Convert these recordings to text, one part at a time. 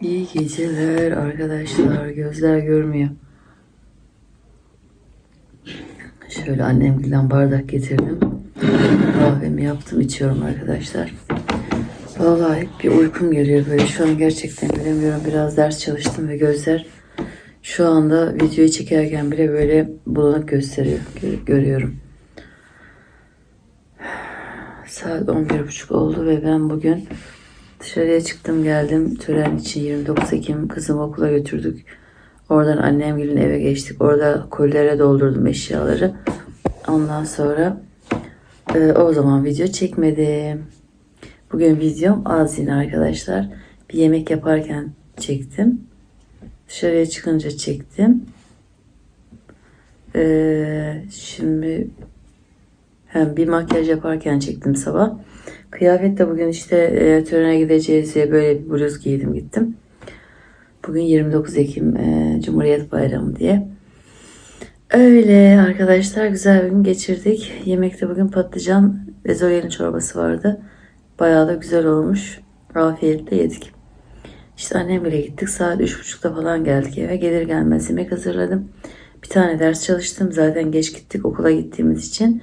İyi geceler arkadaşlar. Gözler görmüyor. Şöyle annemgilden bardak getirdim. Kahvemi yaptım içiyorum arkadaşlar. Vallahi bir uykum geliyor böyle. Şu an gerçekten bilemiyorum. Biraz ders çalıştım ve gözler şu anda videoyu çekerken bile böyle bulanık gösteriyor. gö- Görüyorum. Saat 11.30 oldu ve ben bugün dışarıya çıktım geldim. Tören için 29 Ekim kızımı okula götürdük. Oradan annem gelin eve geçtik. Orada kollere doldurdum eşyaları. Ondan sonra e, o zaman video çekmedim. Bugün videom az yine arkadaşlar. Bir yemek yaparken çektim. Dışarıya çıkınca çektim. Ee, şimdi hem bir makyaj yaparken çektim sabah. Kıyafet de bugün işte e, törene gideceğiz diye böyle bir bluz giydim gittim. Bugün 29 Ekim e, Cumhuriyet Bayramı diye. Öyle arkadaşlar güzel bir gün geçirdik. Yemekte bugün patlıcan ezogelin çorbası vardı. Bayağı da güzel olmuş. Afiyetle yedik. İşte annemle gittik. Saat 3.30'da falan geldik eve. Gelir gelmez yemek hazırladım. Bir tane ders çalıştım. Zaten geç gittik okula gittiğimiz için.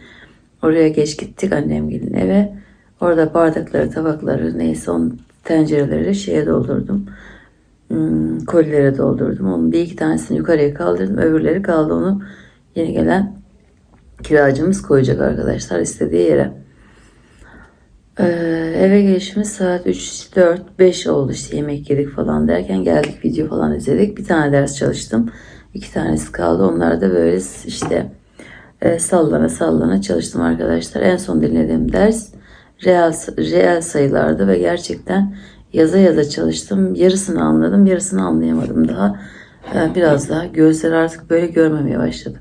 Oraya geç gittik annem gelin eve. Orada bardakları, tabakları neyse on tencereleri şeye doldurdum. Hmm, kolilere doldurdum. Onun bir iki tanesini yukarıya kaldırdım. Öbürleri kaldı onu yeni gelen kiracımız koyacak arkadaşlar istediği yere. Ee, eve gelişimiz saat 3, 4, 5 oldu işte yemek yedik falan derken geldik video falan izledik. Bir tane ders çalıştım. İki tanesi kaldı. Onlar da böyle işte e, sallana sallana çalıştım arkadaşlar. En son dinlediğim ders reel, reel sayılardı ve gerçekten yaza yaza çalıştım. Yarısını anladım, yarısını anlayamadım daha. Ee, biraz daha gözler artık böyle görmemeye başladı.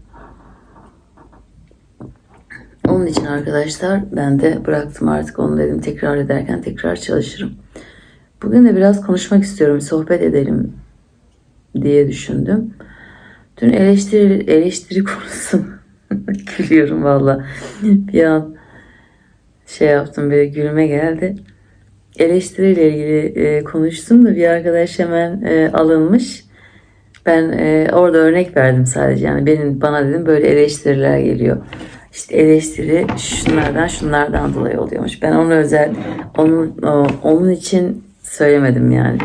Onun için arkadaşlar ben de bıraktım artık onu dedim tekrar ederken tekrar çalışırım. Bugün de biraz konuşmak istiyorum, sohbet edelim diye düşündüm. Dün eleştiri, eleştiri konusu gülüyorum valla. Bir an şey yaptım böyle gülme geldi. Eleştiriyle ilgili e, konuştum da bir arkadaş hemen e, alınmış. Ben e, orada örnek verdim sadece. Yani benim bana dedim böyle eleştiriler geliyor. İşte eleştiri şunlardan şunlardan dolayı oluyormuş. Ben onu özel onun o- onun için söylemedim yani.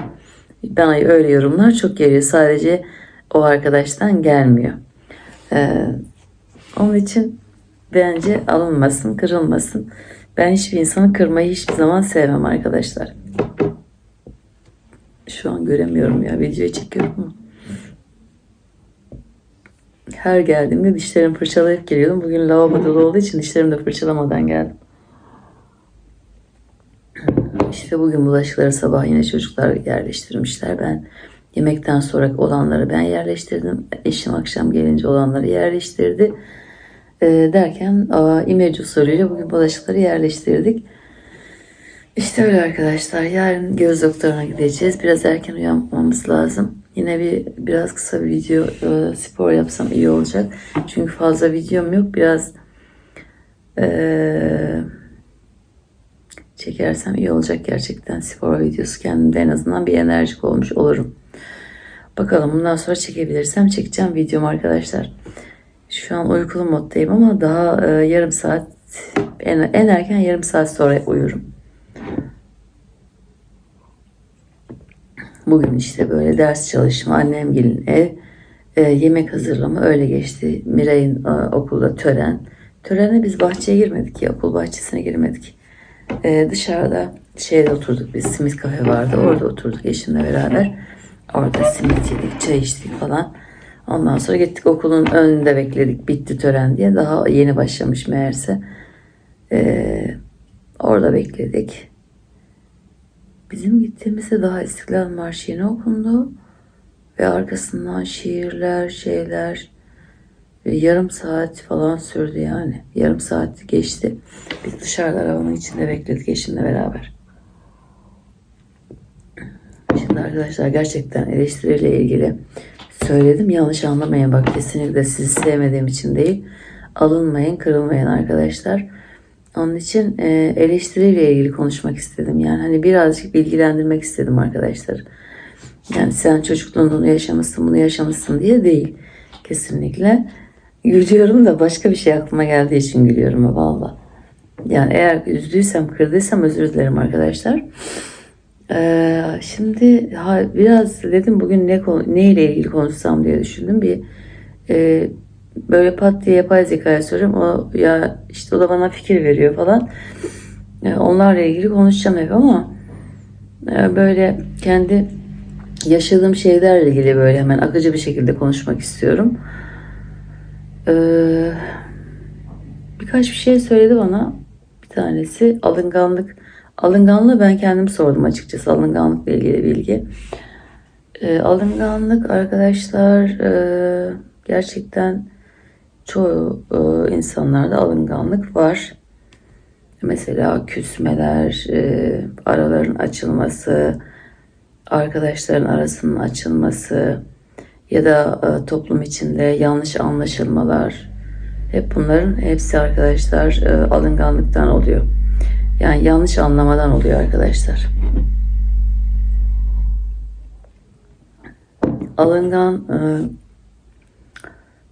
Bana öyle yorumlar çok geliyor. Sadece o arkadaştan gelmiyor. Ee, onun için bence alınmasın, kırılmasın. Ben hiçbir insanı kırmayı hiçbir zaman sevmem arkadaşlar. Şu an göremiyorum ya. Videoyu çekiyorum ama. Her geldiğimde dişlerimi fırçalayıp geliyordum. Bugün lavabo dolu olduğu için dişlerimi de fırçalamadan geldim. İşte bugün bulaşıkları sabah yine çocuklar yerleştirmişler. Ben yemekten sonra olanları ben yerleştirdim. Eşim akşam gelince olanları yerleştirdi. Ee, derken aa, imece usulüyle bugün bulaşıkları yerleştirdik. İşte öyle arkadaşlar. Yarın göz doktoruna gideceğiz. Biraz erken uyanmamız lazım. Yine bir biraz kısa bir video e, spor yapsam iyi olacak. Çünkü fazla videom yok. Biraz e, çekersem iyi olacak gerçekten spor videosu. Kendimde en azından bir enerjik olmuş olurum. Bakalım bundan sonra çekebilirsem çekeceğim videomu arkadaşlar. Şu an uykulu moddayım ama daha e, yarım saat en, en erken yarım saat sonra uyurum. Bugün işte böyle ders çalışma, annem gelin ev, e, yemek hazırlama öyle geçti. Miray'ın e, okulda tören. Törene biz bahçeye girmedik ya, okul bahçesine girmedik. E, dışarıda şeyde oturduk biz, simit kafe vardı. Orada oturduk eşimle beraber. Orada simit yedik, çay içtik falan. Ondan sonra gittik okulun önünde bekledik. Bitti tören diye. Daha yeni başlamış meğerse. E, orada bekledik. Bizim gittiğimizde daha İstiklal Marşı yeni okundu. Ve arkasından şiirler, şeyler. Ve yarım saat falan sürdü yani. Yarım saat geçti. Biz dışarıda arabanın içinde bekledik eşimle beraber. Şimdi arkadaşlar gerçekten eleştiriyle ilgili söyledim. Yanlış anlamayın bak kesinlikle sizi sevmediğim için değil. Alınmayın, kırılmayın arkadaşlar. Onun için e, eleştiriyle ilgili konuşmak istedim. Yani hani birazcık bilgilendirmek istedim arkadaşlar. Yani sen çocukluğunda onu yaşamışsın, bunu yaşamışsın diye değil. Kesinlikle. Gülüyorum da başka bir şey aklıma geldiği için gülüyorum valla. Yani eğer üzdüysem, kırdıysam özür dilerim arkadaşlar. Ee, şimdi ha, biraz dedim bugün ne ne ilgili konuşsam diye düşündüm. Bir e, böyle pat diye yapay zekaya soruyorum. O ya işte o da bana fikir veriyor falan. E, onlarla ilgili konuşacağım hep ama e, böyle kendi yaşadığım şeylerle ilgili böyle hemen akıcı bir şekilde konuşmak istiyorum. Ee, birkaç bir şey söyledi bana. Bir tanesi alınganlık. Alınganlığı ben kendim sordum açıkçası alınganlıkla ilgili bilgi. Ee, alınganlık arkadaşlar e, gerçekten çoğu e, insanlarda alınganlık var. Mesela küsmeler, e, araların açılması, arkadaşların arasının açılması ya da e, toplum içinde yanlış anlaşılmalar hep bunların hepsi arkadaşlar e, alınganlıktan oluyor. Yani yanlış anlamadan oluyor arkadaşlar. Alıngan e,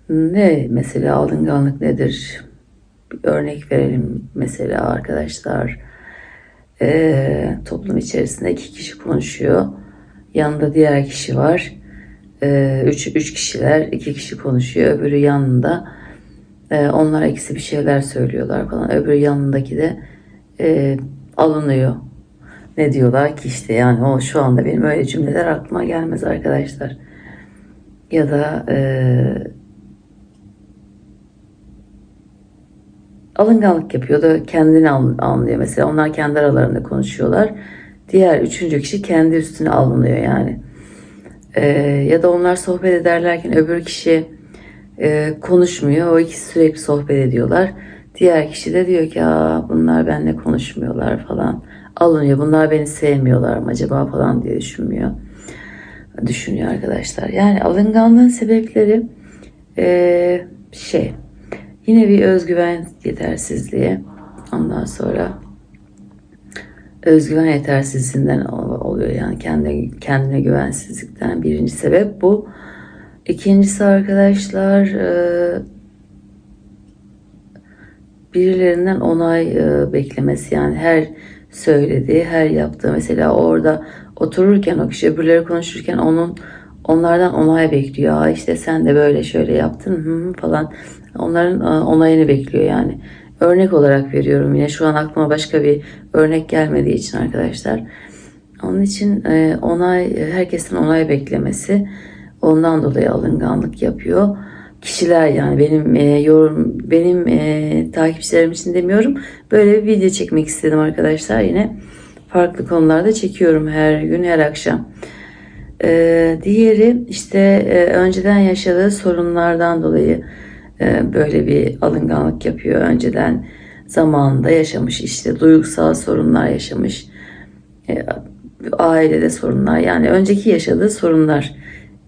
ne mesela alınganlık nedir? Bir örnek verelim mesela arkadaşlar. E, toplum içerisinde iki kişi konuşuyor. Yanında diğer kişi var. E, üç, üç kişiler, iki kişi konuşuyor. Öbürü yanında. E, onlar ikisi bir şeyler söylüyorlar falan. Öbürü yanındaki de e, alınıyor. Ne diyorlar ki işte yani o şu anda benim öyle cümleler aklıma gelmez arkadaşlar. Ya da e, alınganlık yapıyor da kendini an- anlıyor. Mesela onlar kendi aralarında konuşuyorlar. Diğer üçüncü kişi kendi üstüne alınıyor yani. Ee, ya da onlar sohbet ederlerken öbür kişi e, konuşmuyor. O ikisi sürekli sohbet ediyorlar. Diğer kişi de diyor ki Aa, bunlar benimle konuşmuyorlar falan. Alınıyor. Bunlar beni sevmiyorlar mı acaba falan diye düşünmüyor. Düşünüyor arkadaşlar. Yani alınganlığın sebepleri e, şey Yine bir özgüven yetersizliği. Ondan sonra özgüven yetersizliğinden oluyor yani kendi kendine güvensizlikten birinci sebep bu. İkincisi arkadaşlar e, birilerinden onay e, beklemesi yani her söylediği, her yaptığı mesela orada otururken o kişi öbürleri konuşurken onun onlardan onay bekliyor. Aa işte sen de böyle şöyle yaptın hı hı falan. Onların e, onayını bekliyor yani. Örnek olarak veriyorum yine şu an aklıma başka bir örnek gelmediği için arkadaşlar. Onun için e, onay herkesin onay beklemesi ondan dolayı alınganlık yapıyor. Kişiler yani benim e, yorum benim e, takipçilerim için demiyorum. Böyle bir video çekmek istedim arkadaşlar. Yine farklı konularda çekiyorum her gün her akşam. Ee, diğeri işte e, önceden yaşadığı sorunlardan dolayı e, böyle bir alınganlık yapıyor. Önceden zamanında yaşamış işte duygusal sorunlar yaşamış. E, ailede sorunlar yani önceki yaşadığı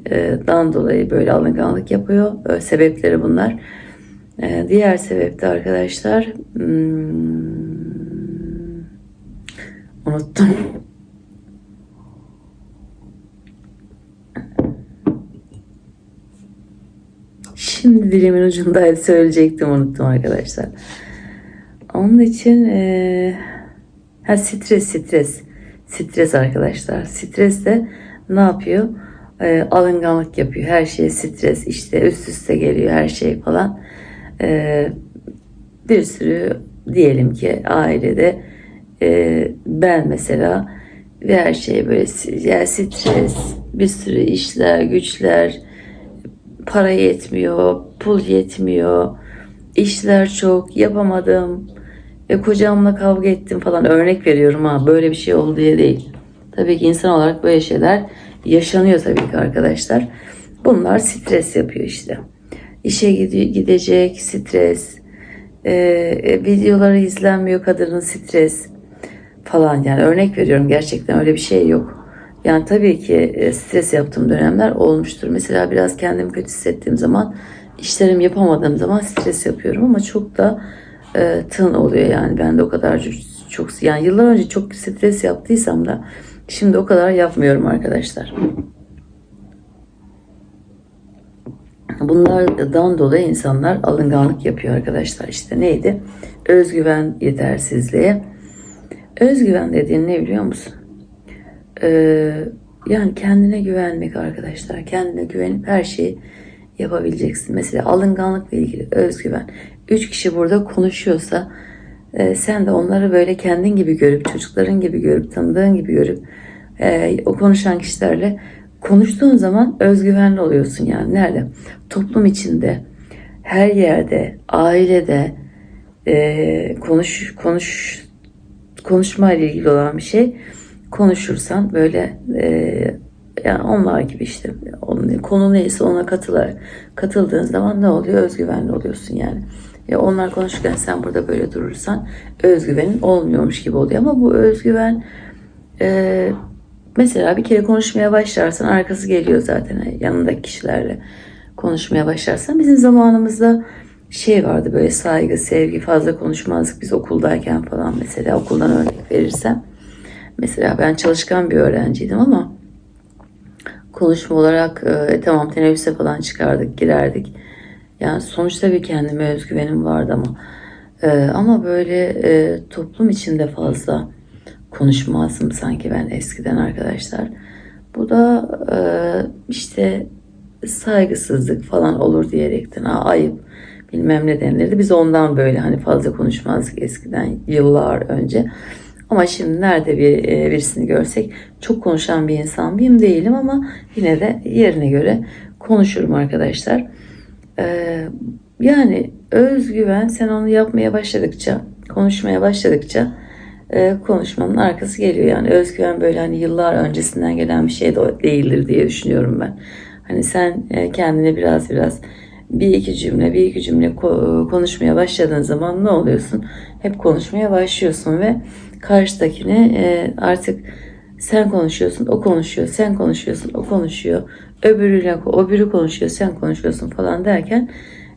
sorunlardan dolayı böyle alınganlık yapıyor. Sebepleri bunlar. E, diğer sebep de arkadaşlar hmm, unuttum. Şimdi dilimin ucundaydı söyleyecektim unuttum arkadaşlar. Onun için e, ha stres stres stres arkadaşlar. Stres de ne yapıyor? E, alınganlık yapıyor. Her şey stres işte üst üste geliyor her şey falan. E, bir sürü diyelim ki ailede e, ben mesela ve her şey böyle yani stres bir sürü işler güçler para yetmiyor, pul yetmiyor, işler çok, yapamadım ve kocamla kavga ettim falan örnek veriyorum ha böyle bir şey oldu diye değil. Tabii ki insan olarak böyle şeyler yaşanıyor tabii ki arkadaşlar. Bunlar stres yapıyor işte. İşe gidecek stres, ee, videoları izlenmiyor kadının stres falan yani örnek veriyorum gerçekten öyle bir şey yok. Yani tabii ki e, stres yaptığım dönemler olmuştur. Mesela biraz kendimi kötü hissettiğim zaman, işlerimi yapamadığım zaman stres yapıyorum ama çok da e, tın oluyor yani. Ben de o kadar çok yani yıllar önce çok stres yaptıysam da Şimdi o kadar yapmıyorum arkadaşlar. Bunlardan dolayı insanlar alınganlık yapıyor arkadaşlar. İşte neydi? Özgüven yetersizliği. Özgüven dediğin ne biliyor musun? Ee, yani kendine güvenmek arkadaşlar. Kendine güvenip her şeyi yapabileceksin. Mesela alınganlıkla ilgili özgüven. Üç kişi burada konuşuyorsa e, sen de onları böyle kendin gibi görüp, çocukların gibi görüp, tanıdığın gibi görüp e, o konuşan kişilerle konuştuğun zaman özgüvenli oluyorsun yani. Nerede? Toplum içinde, her yerde, ailede e, konuş konuş konuşma ile ilgili olan bir şey konuşursan böyle e, yani onlar gibi işte onun, konu neyse ona katılarak katıldığın zaman ne oluyor? Özgüvenli oluyorsun yani. Ya onlar konuşurken sen burada böyle durursan özgüvenin olmuyormuş gibi oluyor ama bu özgüven e, mesela bir kere konuşmaya başlarsan arkası geliyor zaten yanındaki kişilerle konuşmaya başlarsan bizim zamanımızda şey vardı böyle saygı, sevgi fazla konuşmazdık biz okuldayken falan mesela okuldan örnek verirsem. Mesela ben çalışkan bir öğrenciydim ama konuşma olarak e, tamam teneffüse falan çıkardık, girerdik. Yani sonuçta bir kendime özgüvenim vardı ama e, ama böyle e, toplum içinde fazla konuşmazdım sanki ben eskiden arkadaşlar. Bu da e, işte saygısızlık falan olur diyerekten ha, ayıp bilmem ne denilirdi. Biz ondan böyle hani fazla konuşmazdık eskiden yıllar önce. Ama şimdi nerede bir e, birisini görsek çok konuşan bir insan mıyım değilim ama yine de yerine göre konuşurum arkadaşlar. Ee, yani özgüven sen onu yapmaya başladıkça, konuşmaya başladıkça e, konuşmanın arkası geliyor. Yani özgüven böyle hani yıllar öncesinden gelen bir şey de değildir diye düşünüyorum ben. Hani sen e, kendine biraz biraz bir iki cümle bir iki cümle konuşmaya başladığın zaman ne oluyorsun? Hep konuşmaya başlıyorsun ve karşıdakine e, artık sen konuşuyorsun, o konuşuyor, sen konuşuyorsun, o konuşuyor, öbürüyle biri konuşuyor, sen konuşuyorsun falan derken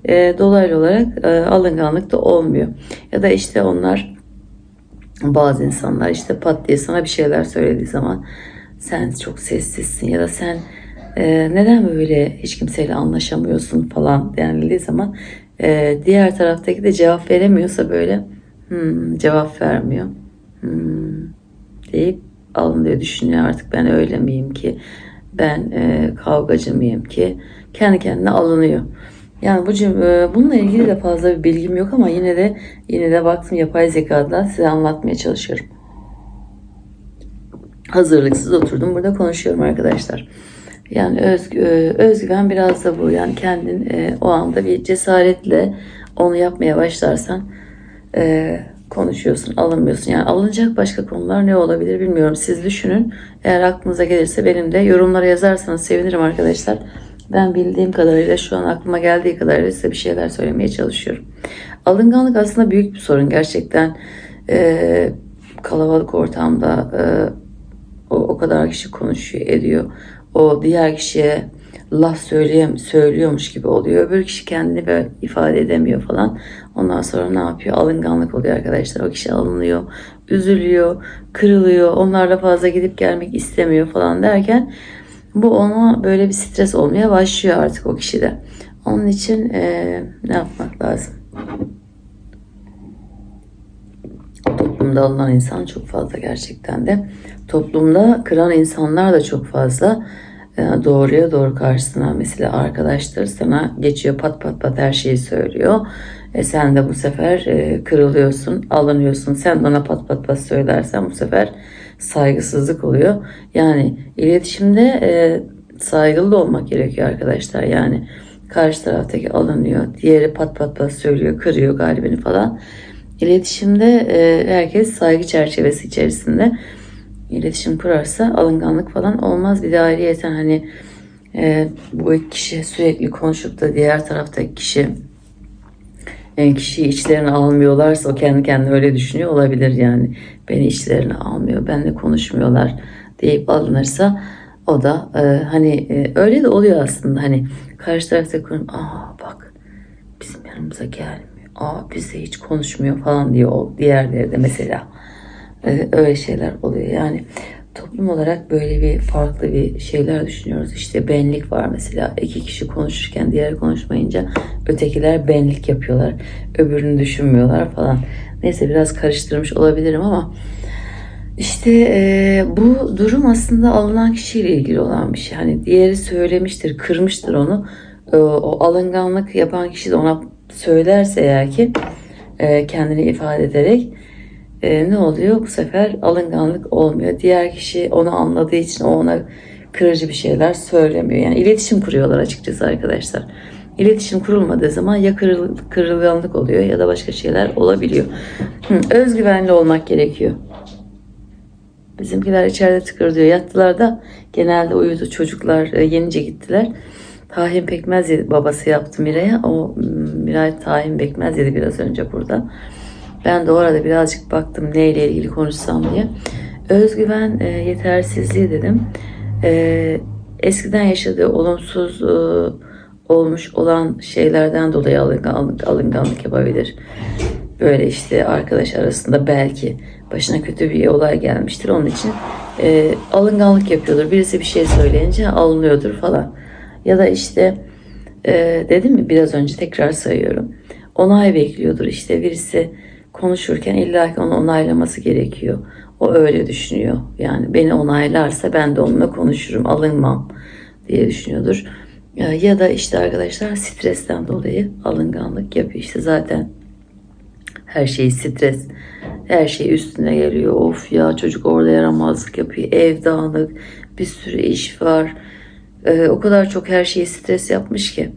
e, dolaylı olarak e, alınganlık da olmuyor. Ya da işte onlar bazı insanlar işte pat diye sana bir şeyler söylediği zaman sen çok sessizsin. Ya da sen e, neden böyle hiç kimseyle anlaşamıyorsun? falan denildiği zaman e, diğer taraftaki de cevap veremiyorsa böyle hmm, cevap vermiyor. Hmm, deyip alın diye düşünüyor artık ben öyle miyim ki ben e, kavgacı mıyım ki kendi kendine alınıyor. Yani bu cümle, bununla ilgili de fazla bir bilgim yok ama yine de yine de baktım yapay zekadan size anlatmaya çalışıyorum. Hazırlıksız oturdum burada konuşuyorum arkadaşlar. Yani özgü, özgüven biraz da bu. Yani kendin e, o anda bir cesaretle onu yapmaya başlarsan e, konuşuyorsun, alınmıyorsun. Yani alınacak başka konular ne olabilir bilmiyorum. Siz düşünün. Eğer aklınıza gelirse benim de yorumlara yazarsanız sevinirim arkadaşlar. Ben bildiğim kadarıyla şu an aklıma geldiği kadarıyla size bir şeyler söylemeye çalışıyorum. Alınganlık aslında büyük bir sorun. Gerçekten e, kalabalık ortamda e, o, o kadar kişi konuşuyor, ediyor. O diğer kişiye laf söyleyem söylüyormuş gibi oluyor. Öbür kişi kendini böyle ifade edemiyor falan. Ondan sonra ne yapıyor? Alınganlık oluyor arkadaşlar. O kişi alınıyor, üzülüyor, kırılıyor. Onlarla fazla gidip gelmek istemiyor falan derken bu ona böyle bir stres olmaya başlıyor artık o kişide. Onun için e, ne yapmak lazım? Toplumda alınan insan çok fazla gerçekten de. Toplumda kıran insanlar da çok fazla. E, doğruya doğru karşısına mesela arkadaşlar sana geçiyor pat pat pat her şeyi söylüyor. E sen de bu sefer e, kırılıyorsun, alınıyorsun. Sen de ona pat pat pat söylersen bu sefer saygısızlık oluyor. Yani iletişimde e, saygılı olmak gerekiyor arkadaşlar. Yani karşı taraftaki alınıyor, diğeri pat pat pat söylüyor, kırıyor galibini falan. İletişimde e, herkes saygı çerçevesi içerisinde iletişim kurarsa alınganlık falan olmaz. Bir de ayrıyeten hani e, bu kişi sürekli konuşup da diğer taraftaki kişi yani kişiyi içlerine almıyorlarsa o kendi kendine öyle düşünüyor olabilir yani. Beni içlerine almıyor, benimle konuşmuyorlar deyip alınırsa o da e, hani e, öyle de oluyor aslında hani karşı tarafta kurum aa bak bizim yanımıza gelmiyor. Aa bizle hiç konuşmuyor falan diyor o diğerleri de mesela. E, öyle şeyler oluyor yani. toplum olarak böyle bir farklı bir şeyler düşünüyoruz. İşte benlik var mesela. iki kişi konuşurken diğer konuşmayınca ötekiler benlik yapıyorlar. Öbürünü düşünmüyorlar falan. Neyse biraz karıştırmış olabilirim ama işte e, bu durum aslında alınan kişiyle ilgili olan bir şey. Hani diğeri söylemiştir, kırmıştır onu. E, o alınganlık yapan kişi de ona söylerse eğer ki e, kendini ifade ederek e, ne oluyor? Bu sefer alınganlık olmuyor. Diğer kişi onu anladığı için o ona kırıcı bir şeyler söylemiyor. Yani iletişim kuruyorlar açıkçası arkadaşlar. İletişim kurulmadığı zaman ya kırıl, kırılganlık oluyor ya da başka şeyler olabiliyor. Hı, özgüvenli olmak gerekiyor. Bizimkiler içeride tıkır diyor. Yattılar da genelde uyudu. Çocuklar e, yenince gittiler. Tahin pekmez yedi. Babası yaptı Miray'a. O Miray tahin pekmez yedi biraz önce burada. Ben de orada birazcık baktım neyle ilgili konuşsam diye. Özgüven e, yetersizliği dedim. E, eskiden yaşadığı olumsuz e, olmuş olan şeylerden dolayı alınganlık, alınganlık yapabilir. Böyle işte arkadaş arasında belki başına kötü bir olay gelmiştir. Onun için e, alınganlık yapıyordur. Birisi bir şey söyleyince alınıyordur falan. Ya da işte e, dedim mi biraz önce tekrar sayıyorum. Onay bekliyordur işte birisi konuşurken illa ki onu onaylaması gerekiyor. O öyle düşünüyor. Yani beni onaylarsa ben de onunla konuşurum, alınmam diye düşünüyordur. Ya, ya da işte arkadaşlar stresten dolayı alınganlık yapıyor. İşte zaten her şey stres. Her şey üstüne geliyor. Of ya çocuk orada yaramazlık yapıyor. Ev dağınık. Bir sürü iş var. Ee, o kadar çok her şeyi stres yapmış ki.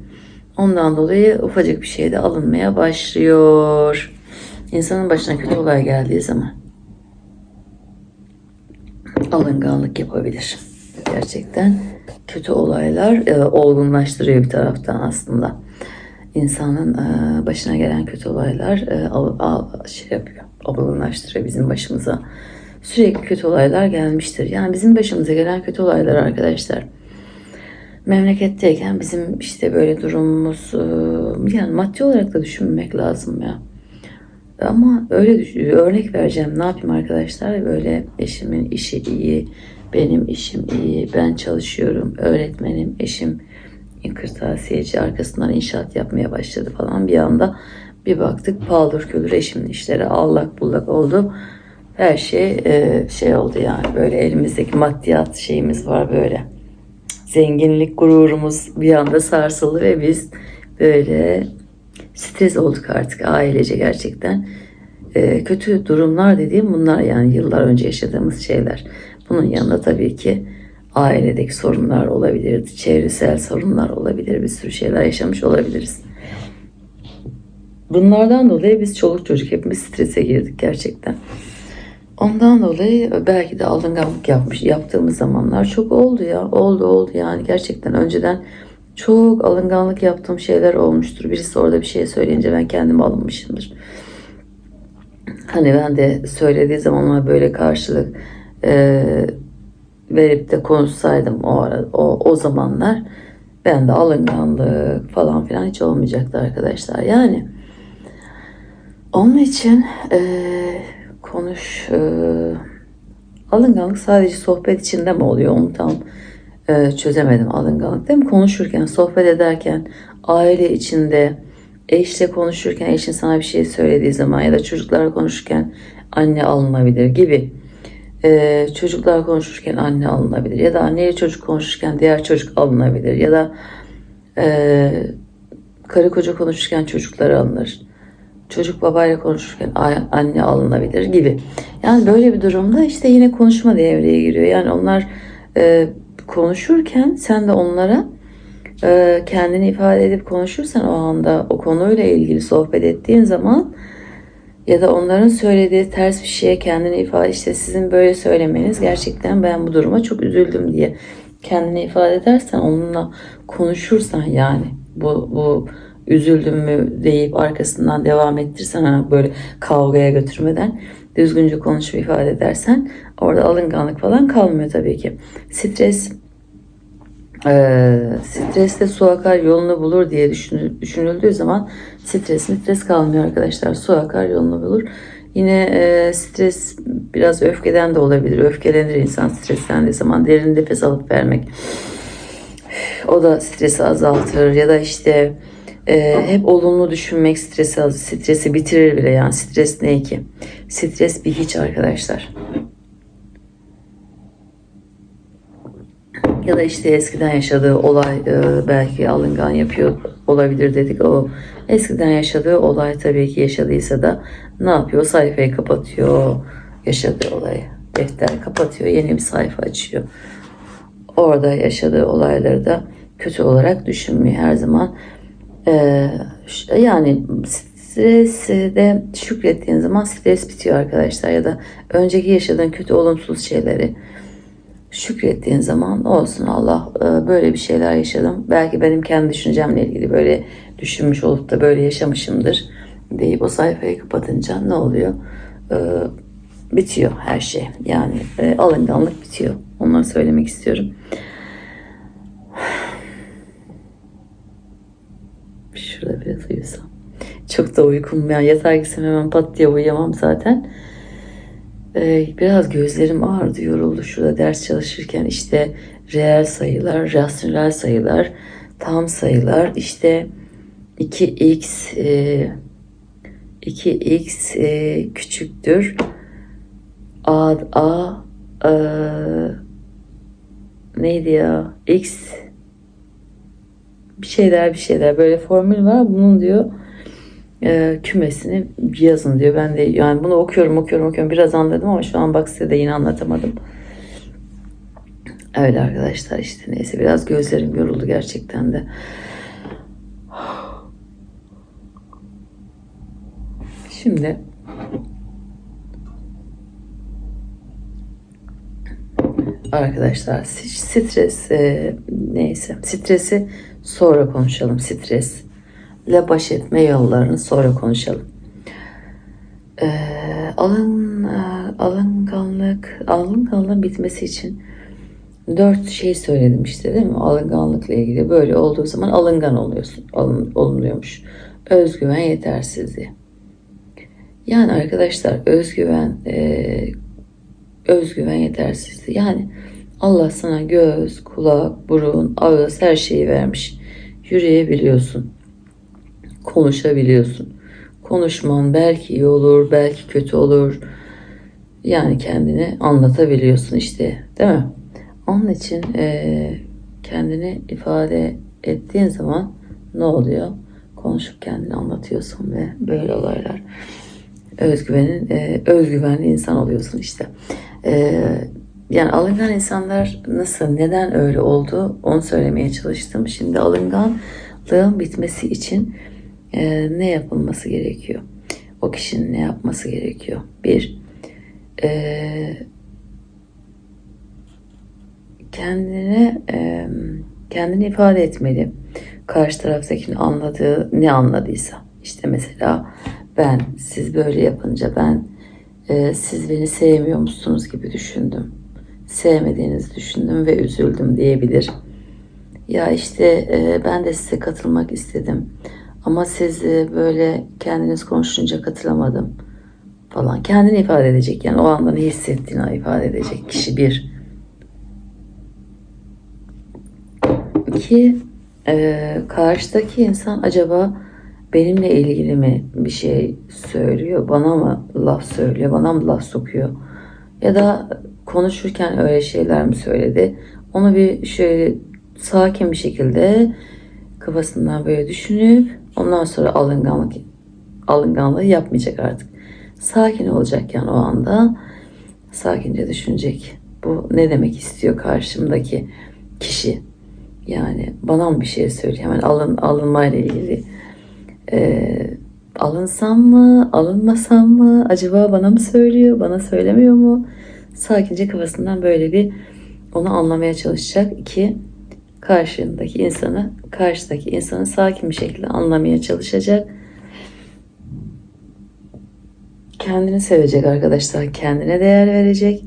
Ondan dolayı ufacık bir şeyde alınmaya başlıyor. İnsanın başına kötü olay geldiği zaman alınganlık yapabilir. Gerçekten kötü olaylar e, olgunlaştırıyor bir taraftan aslında. İnsanın e, başına gelen kötü olaylar e, al, al, şey yapıyor, olgunlaştırıyor bizim başımıza. Sürekli kötü olaylar gelmiştir. Yani bizim başımıza gelen kötü olaylar arkadaşlar. Memleketteyken bizim işte böyle durumumuz e, yani maddi olarak da düşünmemek lazım ya. Ama öyle örnek vereceğim. Ne yapayım arkadaşlar? Böyle eşimin işi iyi, benim işim iyi, ben çalışıyorum, öğretmenim, eşim kırtasiyeci arkasından inşaat yapmaya başladı falan. Bir anda bir baktık paldır küldür eşimin işleri allak bullak oldu. Her şey e, şey oldu yani böyle elimizdeki maddiyat şeyimiz var böyle. Zenginlik gururumuz bir anda sarsıldı ve biz böyle stres olduk artık ailece gerçekten. E, kötü durumlar dediğim bunlar yani yıllar önce yaşadığımız şeyler. Bunun yanında tabii ki ailedeki sorunlar olabilir, çevresel sorunlar olabilir, bir sürü şeyler yaşamış olabiliriz. Bunlardan dolayı biz çoluk çocuk hepimiz strese girdik gerçekten. Ondan dolayı belki de alınganlık yapmış yaptığımız zamanlar çok oldu ya. Oldu oldu yani gerçekten önceden çok alınganlık yaptığım şeyler olmuştur. Birisi orada bir şey söyleyince ben kendimi alınmışımdır. Hani ben de söylediği zaman ona böyle karşılık e, verip de konuşsaydım o ara, o, o zamanlar ben de alınganlık falan filan hiç olmayacaktı arkadaşlar. Yani onun için e, konuş e, alınganlık sadece sohbet içinde mi oluyor onu tam e, çözemedim alınganlık değil mi? Konuşurken, sohbet ederken, aile içinde, eşle konuşurken, eşin sana bir şey söylediği zaman ya da çocuklarla konuşurken anne alınabilir gibi. E, çocuklar konuşurken anne alınabilir ya da anneyle çocuk konuşurken diğer çocuk alınabilir ya da e, karı koca konuşurken çocuklar alınır. Çocuk babayla konuşurken anne alınabilir gibi. Yani böyle bir durumda işte yine konuşma devreye giriyor. Yani onlar e, konuşurken sen de onlara e, kendini ifade edip konuşursan o anda o konuyla ilgili sohbet ettiğin zaman ya da onların söylediği ters bir şeye kendini ifade işte sizin böyle söylemeniz gerçekten ben bu duruma çok üzüldüm diye kendini ifade edersen onunla konuşursan yani bu bu üzüldüm mü deyip arkasından devam ettirsen ha, böyle kavgaya götürmeden düzgünce konuşup ifade edersen orada alınganlık falan kalmıyor tabii ki. Stres e, streste su akar yolunu bulur diye düşünüldüğü zaman stres stres kalmıyor arkadaşlar. Su akar yolunu bulur. Yine e, stres biraz öfkeden de olabilir. Öfkelenir insan streslendiği zaman derin nefes alıp vermek. O da stresi azaltır ya da işte e, hep olumlu düşünmek stresi az, stresi bitirir bile yani stres ne ki? Stres bir hiç arkadaşlar. Ya da işte eskiden yaşadığı olay e, belki alıngan yapıyor olabilir dedik. O eskiden yaşadığı olay tabii ki yaşadıysa da ne yapıyor? Sayfayı kapatıyor. Yaşadığı olayı. Defter kapatıyor. Yeni bir sayfa açıyor. Orada yaşadığı olayları da kötü olarak düşünmüyor her zaman. Ee, yani strese şükrettiğin zaman stres bitiyor arkadaşlar. Ya da önceki yaşadığın kötü olumsuz şeyleri şükrettiğin zaman olsun Allah e, böyle bir şeyler yaşadım. Belki benim kendi düşüncemle ilgili böyle düşünmüş olup da böyle yaşamışımdır deyip o sayfayı kapatınca ne oluyor? E, bitiyor her şey. Yani e, alınganlık bitiyor. Onları söylemek istiyorum. Şurada biraz. Çok da uykum. Yani yatağa gitsem hemen pat diye uyuyamam zaten. Ee, biraz gözlerim ağrıdı, yoruldu şurada ders çalışırken işte reel sayılar, rasyonel sayılar, tam sayılar, işte 2x e, 2x e, küçüktür a a e, neydi ya x bir şeyler bir şeyler böyle formül var bunun diyor e, kümesini yazın diyor. Ben de yani bunu okuyorum okuyorum okuyorum biraz anladım ama şu an bak size de yine anlatamadım. Öyle arkadaşlar işte neyse biraz gözlerim yoruldu gerçekten de. Şimdi arkadaşlar stres e, neyse stresi sonra konuşalım stres ile baş etme yollarını sonra konuşalım. Ee, alın alınganlık alınganlığın bitmesi için dört şey söyledim işte değil mi? Alınganlıkla ilgili böyle olduğu zaman alıngan oluyorsun. Alın, olunuyormuş. Özgüven yetersizliği. Yani arkadaşlar özgüven e, özgüven yetersizliği. Yani Allah sana göz, kulak, burun, ağız her şeyi vermiş. Yürüyebiliyorsun konuşabiliyorsun. Konuşman belki iyi olur, belki kötü olur. Yani kendini anlatabiliyorsun işte, değil mi? Onun için e, kendini ifade ettiğin zaman ne oluyor? Konuşup kendini anlatıyorsun ve böyle olaylar. Özgüvenin, e, özgüvenli insan oluyorsun işte. E, yani alıngan insanlar nasıl, neden öyle oldu onu söylemeye çalıştım. Şimdi alınganlığın bitmesi için e, ne yapılması gerekiyor? O kişinin ne yapması gerekiyor? Bir, e, kendine e, kendini ifade etmeli. Karşı taraftakini anladığı ne anladıysa. İşte mesela ben siz böyle yapınca ben e, siz beni sevmiyor musunuz gibi düşündüm. Sevmediğinizi düşündüm ve üzüldüm diyebilir. Ya işte e, ben de size katılmak istedim ama siz e, böyle kendiniz konuşunca katılamadım falan. Kendini ifade edecek yani o anda ne hissettiğini ifade edecek kişi bir. İki, e, karşıdaki insan acaba benimle ilgili mi bir şey söylüyor? Bana mı laf söylüyor? Bana mı laf sokuyor? Ya da konuşurken öyle şeyler mi söyledi? Onu bir şöyle sakin bir şekilde kafasından böyle düşünüp ondan sonra alınganlık alınganlığı yapmayacak artık. Sakin olacak yani o anda sakince düşünecek. Bu ne demek istiyor karşımdaki kişi? Yani bana mı bir şey söylüyor? Hemen alın, alınmayla ilgili. Ee, alınsam mı, alınmasam mı? Acaba bana mı söylüyor, bana söylemiyor mu? Sakince kafasından böyle bir onu anlamaya çalışacak. İki, karşındaki insanı, karşıdaki insanı sakin bir şekilde anlamaya çalışacak. Kendini sevecek arkadaşlar. Kendine değer verecek.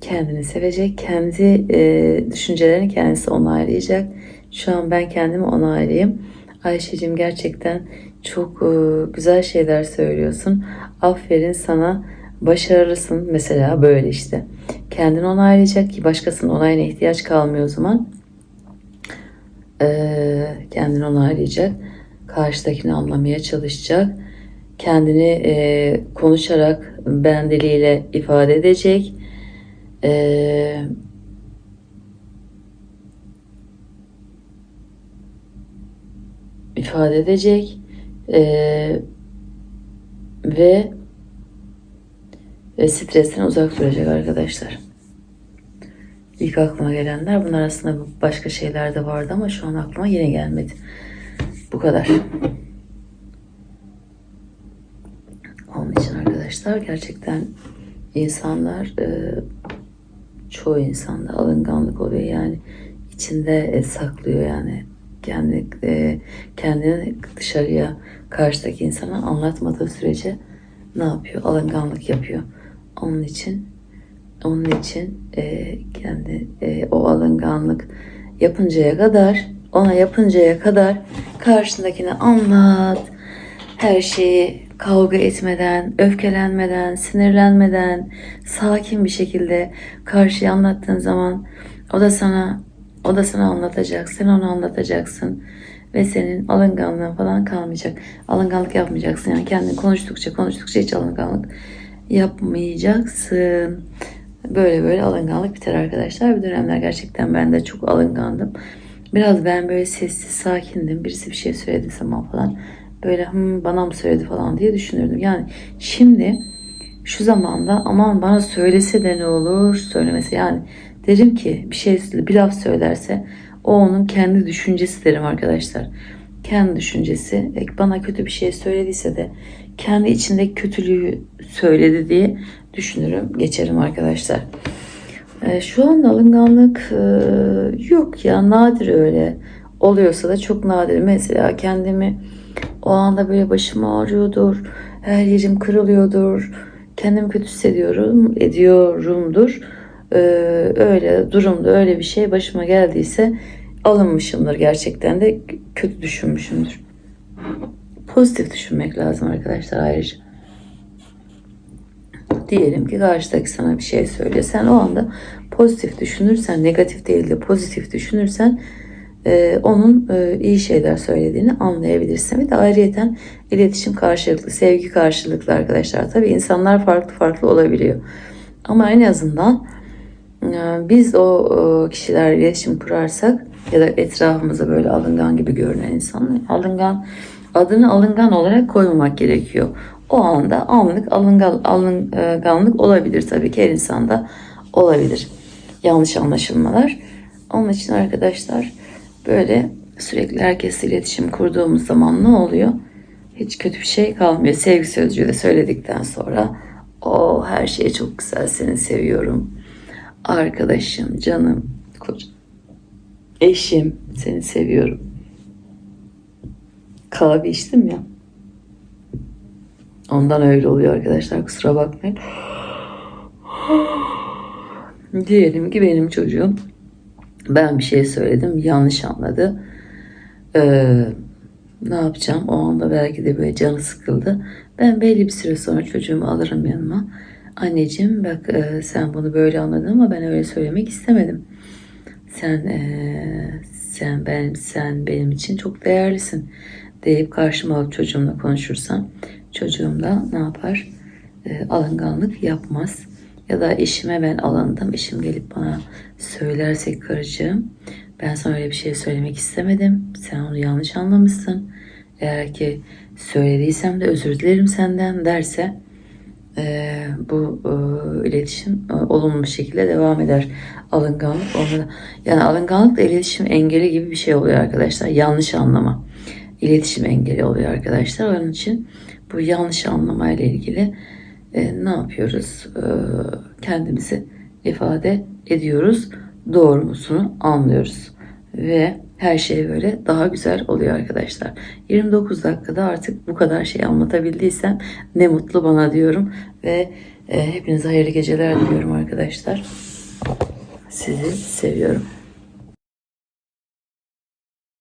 Kendini sevecek. Kendi e, düşüncelerini kendisi onaylayacak. Şu an ben kendimi onaylayayım. Ayşe'cim gerçekten Çok e, güzel şeyler söylüyorsun. Aferin sana. Başarılısın. Mesela böyle işte. Kendini onaylayacak ki başkasının onayına ihtiyaç kalmıyor o zaman. Ee, kendini onaylayacak. Karşıdakini anlamaya çalışacak. Kendini e, konuşarak ben ifade edecek. Ee, ifade edecek. Ee, ve ve stresten uzak duracak arkadaşlar. İlk aklıma gelenler bunlar aslında başka şeyler de vardı ama şu an aklıma yine gelmedi. Bu kadar. Onun için arkadaşlar gerçekten insanlar e, çoğu insanda alınganlık oluyor yani içinde e, saklıyor yani kendi e, kendini dışarıya karşıdaki insana anlatmadığı sürece ne yapıyor? Alınganlık yapıyor. Onun için onun için e, kendi e, o alınganlık yapıncaya kadar ona yapıncaya kadar karşındakine anlat. Her şeyi kavga etmeden, öfkelenmeden, sinirlenmeden, sakin bir şekilde karşıya anlattığın zaman o da sana o da sana anlatacak, sen onu anlatacaksın ve senin alınganlığın falan kalmayacak. Alınganlık yapmayacaksın yani kendin konuştukça konuştukça hiç alınganlık yapmayacaksın. Böyle böyle alınganlık biter arkadaşlar. Bir dönemler gerçekten ben de çok alıngandım. Biraz ben böyle sessiz, sakindim. Birisi bir şey söylediği zaman falan böyle Hı, bana mı söyledi falan diye düşünürdüm. Yani şimdi şu zamanda aman bana söylese de ne olur söylemese yani derim ki bir şey bir laf söylerse o onun kendi düşüncesi derim arkadaşlar. Kendi düşüncesi E, bana kötü bir şey söylediyse de kendi içindeki kötülüğü söyledi diye düşünürüm geçerim arkadaşlar. E, şu an alınganlık e, yok ya nadir öyle oluyorsa da çok nadir. Mesela kendimi o anda böyle başım ağrıyordur, her yerim kırılıyordur, kendimi kötü hissediyorum, ediyorumdur. Ee, öyle durumda öyle bir şey başıma geldiyse alınmışımdır gerçekten de kötü düşünmüşümdür. Pozitif düşünmek lazım arkadaşlar ayrıca. Diyelim ki karşıdaki sana bir şey söylüyor. Sen o anda pozitif düşünürsen, negatif değil de pozitif düşünürsen e, onun e, iyi şeyler söylediğini anlayabilirsin. Ve de ayrıyeten iletişim karşılıklı, sevgi karşılıklı arkadaşlar. Tabii insanlar farklı farklı olabiliyor. Ama en azından e, biz o e, kişilerle iletişim kurarsak ya da etrafımıza böyle alıngan gibi görünen insanlar alıngan adını alıngan olarak koymamak gerekiyor. O anda anlık alıngan, alınganlık olabilir tabii ki her insanda olabilir. Yanlış anlaşılmalar. Onun için arkadaşlar böyle sürekli herkesle iletişim kurduğumuz zaman ne oluyor? Hiç kötü bir şey kalmıyor. Sevgi sözcüğü de söyledikten sonra o her şey çok güzel seni seviyorum. Arkadaşım, canım, kocam, eşim seni seviyorum. Kahve içtim ya. Ondan öyle oluyor arkadaşlar kusura bakmayın. Diyelim ki benim çocuğum ben bir şey söyledim yanlış anladı. Ee, ne yapacağım? O anda belki de böyle canı sıkıldı. Ben belli bir süre sonra çocuğumu alırım yanıma. Anneciğim bak e, sen bunu böyle anladın ama ben öyle söylemek istemedim. Sen e, sen ben sen benim için çok değerlisin deyip karşıma alıp çocuğumla konuşursam çocuğum da ne yapar? E, alınganlık yapmaz. Ya da eşime ben alındım. Eşim gelip bana söylerse karıcığım ben sana öyle bir şey söylemek istemedim. Sen onu yanlış anlamışsın. Eğer ki söylediysem de özür dilerim senden derse e, bu e, iletişim e, olumlu bir şekilde devam eder. Alınganlık onunla, yani alınganlıkla iletişim engeli gibi bir şey oluyor arkadaşlar. Yanlış anlama. İletişim engeli oluyor arkadaşlar. Onun için bu yanlış anlama ile ilgili e, ne yapıyoruz? E, kendimizi ifade ediyoruz. Doğrusunu anlıyoruz. Ve her şey böyle daha güzel oluyor arkadaşlar. 29 dakikada artık bu kadar şey anlatabildiysem ne mutlu bana diyorum. Ve e, hepinize hayırlı geceler diliyorum arkadaşlar. Sizi seviyorum.